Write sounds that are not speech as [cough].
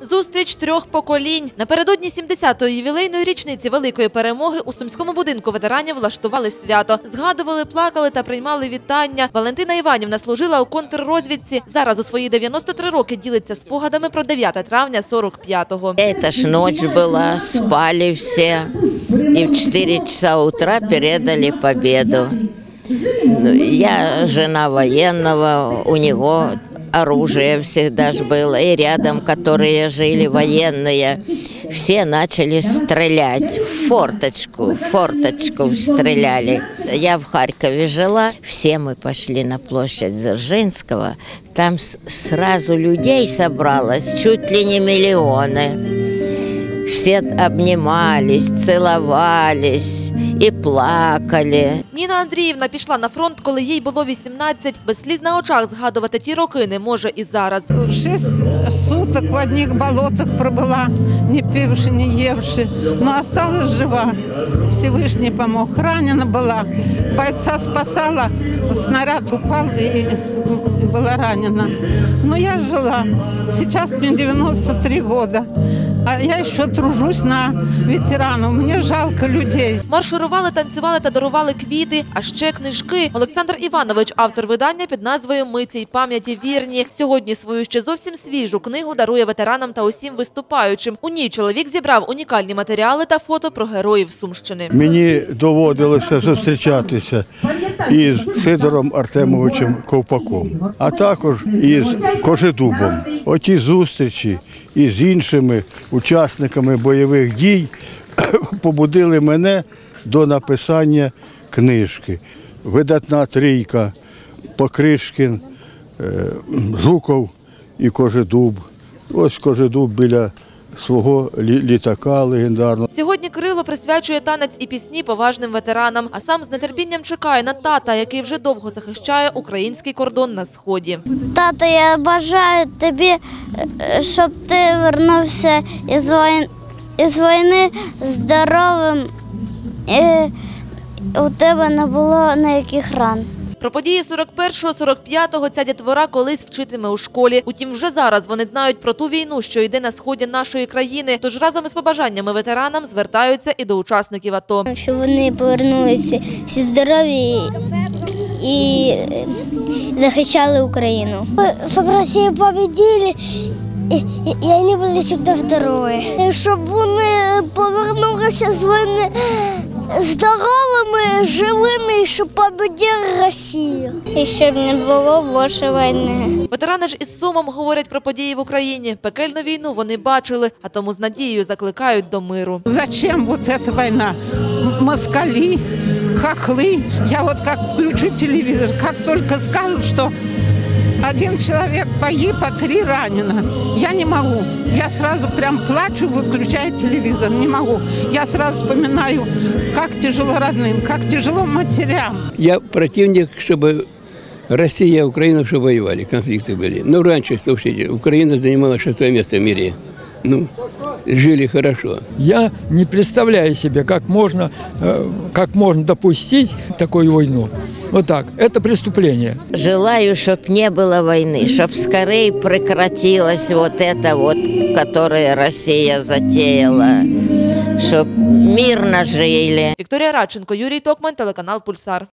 Зустріч трьох поколінь. Напередодні 70-ї ювілейної річниці великої перемоги у сумському будинку ветеранів влаштували свято. Згадували, плакали та приймали вітання. Валентина Іванівна служила у контррозвідці. Зараз у свої 93 роки ділиться спогадами про 9 травня 45-го. Это ж ночь была, спали все. И в 4 часа утра передали победу. Ну, Я жена военного, у него оружие всегда ж было. И рядом, которые жили военные, все начали стрелять. В форточку, в форточку стреляли. Я в Харькове жила. Все мы пошли на площадь Дзержинского. Там с- сразу людей собралось чуть ли не миллионы. Все обнимались, целовались и плакали. Ніна Андріївна пішла на фронт, коли їй було 18. Без сліз на очах згадувати ті роки не може і зараз. Шесть суток в одних болотах пробыла, не пивши, не евши, но осталась жива. Всевышний помог. Ранена была, бойца спасала, снаряд упал и была ранена. Но я жила. Сейчас мне 93 года. А я еще тружусь на ветеранов. Мне жалко людей. Марширували, танцювали та дарували квіти, а ще книжки. Олександр Іванович, автор видання під назвою Ми цій пам'яті вірні. Сьогодні свою ще зовсім свіжу книгу дарує ветеранам та усім виступаючим. У ній чоловік зібрав унікальні матеріали та фото про героїв Сумщини. Мені доводилося зустрічатися із Сидором Артемовичем Ковпаком, а також із Кожедубом. Оті зустрічі із іншими учасниками бойових дій [coughs] побудили мене до написання книжки. Видатна трійка Покришкін, е, Жуков і Кожедуб. Ось Кожедуб біля свого лі- літака легендарного. Сьогодні Кирило присвячує танець і пісні поважним ветеранам, а сам з нетерпінням чекає на тата, який вже довго захищає український кордон на сході. Тато, я бажаю тобі, е, щоб ти вернувся із війни, із війни здоровим і у тебе не було ніяких ран. Про події 41-45-го ця дітвора колись вчитиме у школі. Утім, вже зараз вони знають про ту війну, що йде на сході нашої країни. Тож разом із побажаннями ветеранам звертаються і до учасників АТО. Щоб вони повернулися всі здорові і захищали Україну. Щоб Росію победили і, вони були завжди здорові. Щоб вони повернулися з війни здоровими, живими, і щоб победили Росію. І щоб не було більше війни. Ветерани ж із сумом говорять про події в Україні. Пекельну війну вони бачили, а тому з надією закликають до миру. Зачем вот эта война? М- Москали, хохлы. Я вот как включу телевизор, как только скажут, что один человек погиб, а три ранено. Я не могу. Я сразу прям плачу, выключаю телевизор. Не могу. Я сразу вспоминаю, как тяжело родным, как тяжело матерям. Я противник, чтобы Россия и Украина чтобы воевали, конфликты были. Но раньше, слушайте, Украина занимала шестое место в мире. Ну, жили хорошо. Я не представляю себе, как можно, э, как можно допустить такую войну. Вот так. Это преступление. Желаю, чтобы не было войны, чтобы скорее прекратилась вот это вот, которое Россия затеяла, чтобы мирно жили. Вікторія Радченко, Юрій Токман, телеканал Пульсар.